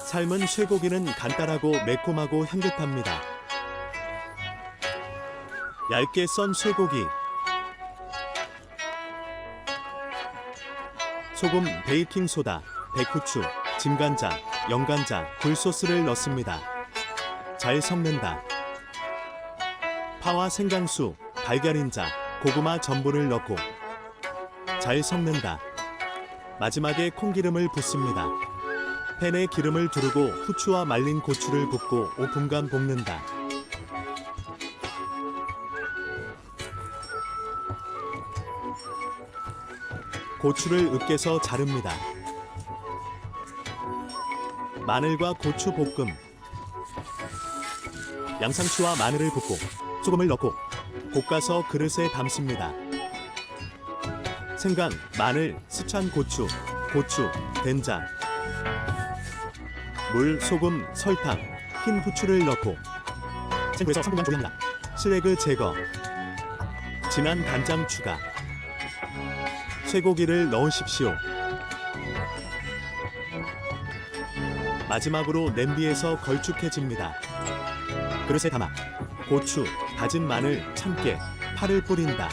삶은 쇠고기는 간단하고 매콤하고 향긋합니다. 얇게 썬 쇠고기, 소금, 베이킹 소다, 백후추, 진간장, 영간장, 굴소스를 넣습니다. 잘 섞는다. 파와 생강수, 달걀인자, 고구마 전분을 넣고 잘 섞는다. 마지막에 콩기름을 붓습니다. 팬에 기름을 두르고 후추와 말린 고추를 붓고 5분간 볶는다. 고추를 으깨서 자릅니다. 마늘과 고추 볶음. 양상추와 마늘을 붓고 소금을 넣고 볶아서 그릇에 담습니다. 생강, 마늘, 스찬 고추, 고추, 된장, 물, 소금, 설탕, 흰 후추를 넣고 생구에서 3분간 조리합니다. 슬래그 제거, 진한 간장 추가, 쇠고기를 넣으십시오. 마지막으로 냄비에서 걸쭉해집니다. 그릇에 담아 고추, 다진 마늘, 참깨, 파를 뿌린다.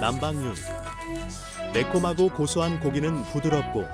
남방윤 매콤하고 고소한 고기는 부드럽고